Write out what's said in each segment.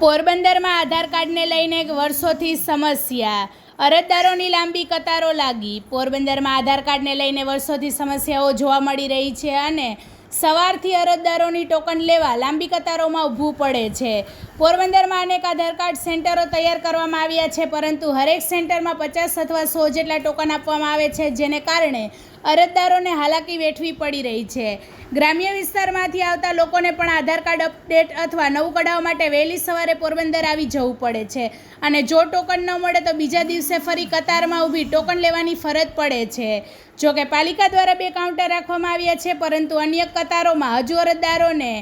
પોરબંદરમાં આધાર કાર્ડને લઈને વર્ષોથી સમસ્યા. અરજદારોની લાંબી કતારો લાગી. પોરબંદરમાં આધાર કાર્ડને લઈને વર્ષોથી સમસ્યાઓ જોવા મળી રહી છે અને સવારથી અરજદારોની ટોકન લેવા લાંબી કતારોમાં ઊભું પડે છે. પોરબંદરમાં અનેક આધાર કાર્ડ સેન્ટરો તૈયાર કરવામાં આવ્યા છે, પરંતુ હરેક સેન્ટરમાં પચાસ અથવા સો જેટલા ટોકન આપવામાં આવે છે, જેને કારણે અરજદારોને હાલાકી વેઠવી પડી રહી છે. ગ્રામ્ય વિસ્તારમાંથી આવતા લોકોને પણ આધાર કાર્ડ અપડેટ અથવા નવું કઢાવવા માટે વહેલી સવારે પોરબંદર આવી જવું પડે છે. અને જો ટોકન ન મળે તો બીજા દિવસે ફરી કતારમાં ઊભી ટોકન લેવાની ફરજ પડે છે. જો કે પાલિકા દ્વારા બે કાઉન્ટર રાખવામાં આવ્યા છે, પરંતુ અન્ય કતારોમાં હજુ અરજદારોને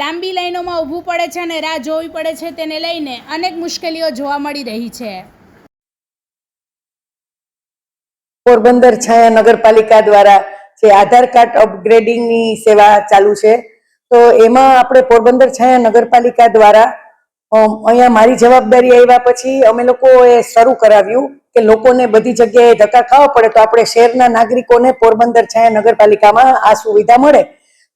લાંબી લાઈનોમાં ઊભું પડે છે અને રાહ જોવી પડે છે. તેને લઈને અનેક મુશ્કેલીઓ જોવા મળી રહી છે. પોરબંદર છાયા નગરપાલિકા દ્વારા જે આધાર કાર્ડ અપગ્રેડિંગની સેવા ચાલુ છે. તો એમાં આપણે પોરબંદર છાયા નગરપાલિકા દ્વારા અહીંયા મારી જવાબદારી આવ્યા પછી અમે લોકોએ શરૂ કરાવ્યું કે લોકોને બધી જગ્યાએ ધક્કા ખાવા પડે તો આપણે શહેરના નાગરિકોને પોરબંદર છાયા નગરપાલિકામાં આ સુવિધા મળે.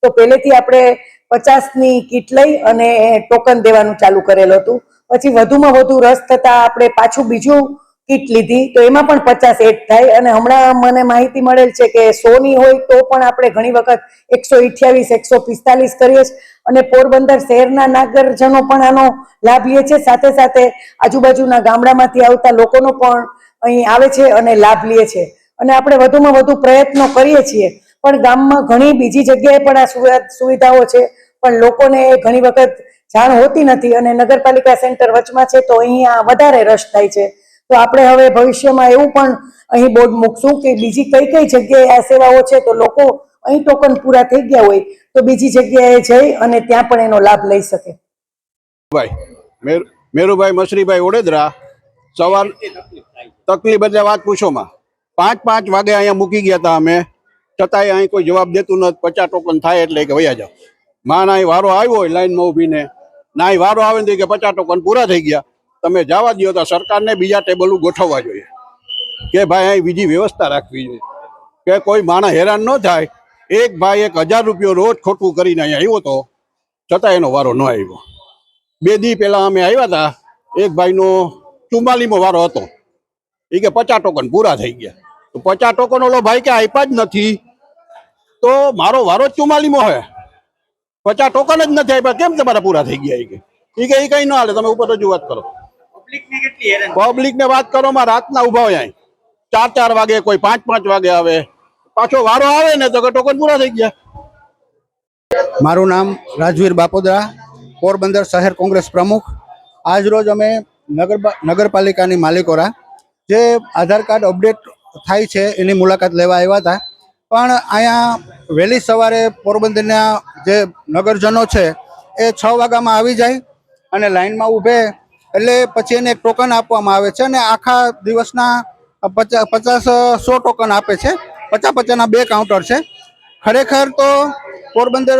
તો પહેલેથી આપણે પચાસની કીટ લઈ અને ટોકન દેવાનું ચાલુ કરેલું હતું. પછી વધુમાં વધુ રસ થતા આપણે પાછું બીજું કીટ લીધી, તો એમાં પણ પચાસ એડ થાય. અને હમણાં મને માહિતી મળેલ છે કે સોની હોય તો પણ આપણે ઘણી વખત એકસો અઠ્યાવીસ, એકસો પિસ્તાલીસ કરીએ છીએ. અને પોરબંદર શહેરના નાગરજનો પણ આનો લાભ લે છે સાથે સાથે આજુબાજુના ગામડામાંથી આવતા લોકોનો પણ અહીં આવે છે અને લાભ લે છે. અને આપણે વધુમાં વધુ પ્રયત્નો કરીએ છીએ. પણ ગામમાં ઘણી બીજી જગ્યાએ પણ આ સુવિધા- સુવિધાઓ છે. પણ લોકોને ઘણી વખત જાણ હોતી નથી. અને નગરપાલિકા સેન્ટર વચમાં છે તો અહીંયા વધારે રશ થાય છે. તો આપણે હવે ભવિષ્યમાં એવું પણ અહીં બોર્ડ મૂકશું કે બીજી કઈ કઈ જગ્યાએ આ સેવાઓ છે, તો લોકો અહીં ટોકન પૂરા થઈ ગયા હોય, તો બીજી જગ્યાએ જઈ અને ત્યાં પણ એનો લાભ લઈ શકે. ભાઈ, મેર, મેરુભાઈ મશરીભાઈ ઓડેદરા સવાર તકલીફ એટલે વાત પૂછોમાં પાંચ પાંચ વાગે અહીંયા મૂકી ગયા હતા અમે, છતાંય અહીં કોઈ જવાબ દેતું નથી, પચાસ ટોકન થાય એટલે કે વયા જાઓ. માં ના વારો આવ્યો હોય લાઈનમાં ઊભીને, ના વારો આવે ને કે પચાસ ટોકન પૂરા થઈ ગયા. તમે જવા દો તો સરકારને બીજા ટેબલ ગોઠવવા જોઈએ. કે ભાઈ, અહીં બીજી વ્યવસ્થા રાખવી જોઈએ. કે કોઈ માણસ હેરાન ન થાય. એક ભાઈ એક હજાર રૂપિયો રોજ ખોટું કરીને અહીંયા આવ્યો હતો છતાં એનો વારો ન આવ્યો. બે દી પહેલા અમે આવ્યા હતા એક ભાઈનો ચુમ્માલીમો વારો હતો. એ કે પચાસ ટોકન પૂરા થઈ ગયા. તો પચાસ ટોકન ઓલો ભાઈ કે આપ્યા જ નથી. તો મારો વારો ચુમ્માલીમો હે. પચાસ ટોકન જ નથી આપ્યા. કેમ તમારા પૂરા થઈ ગયા? એ કે એ કે કઈ ન હાલે. તમે ઉપર રજૂઆત કરો. પબ્લિક ને વાત કરો માં રાતના ઊભા હોય અહીં. ચાર ચાર વાગે કોઈ પાંચ પાંચ વાગે આવે. પાછો વારો આવે ને તો ટોકન પૂરા થઈ ગયા. મારું નામ રાજવીર બાપોદરા પોરબંદર શહેર કોંગ્રેસ પ્રમુખ. આજ રોજ અમે નગર નગરપાલિકાની માલિકોરા જે આધાર કાર્ડ અપડેટ થાય છે એની મુલાકાત લેવા આવ્યા હતા. પણ અહીંયા વહેલી સવારે પોરબંદરના જે નગરજનો છે એ છ વાગ્યામાં આવી જાય અને લાઇનમાં ઊભે એટલે પછી એને એક ટોકન આપવામાં આવે છે અને આખા દિવસના પચાસ, સો ટોકન આપે છે. પચાસ પચાસના બે કાઉન્ટર છે. ખરેખર તો પોરબંદર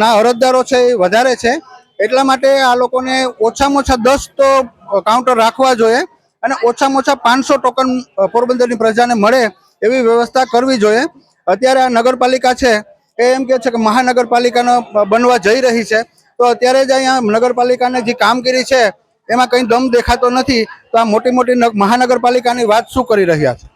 ના અરજદારો છે એ વધારે છે. એટલા માટે આ લોકોને ઓછામાં ઓછા દસ તો કાઉન્ટર રાખવા જોઈએ અને ઓછામાં ઓછા પાંચસો ટોકન પોરબંદરની પ્રજાને મળે એવી વ્યવસ્થા કરવી જોઈએ. અત્યારે આ નગરપાલિકા છે એ એમ કે છે કે મહાનગરપાલિકાનો બનવા જઈ રહી છે. તો અત્યારે જ અહીંયા નગરપાલિકાને જે કામગીરી છે એમાં કંઈ દમ દેખાતો નથી, તો આ મોટી મોટી નગ- મહાનગરપાલિકાની વાત શું કરી રહ્યા છે?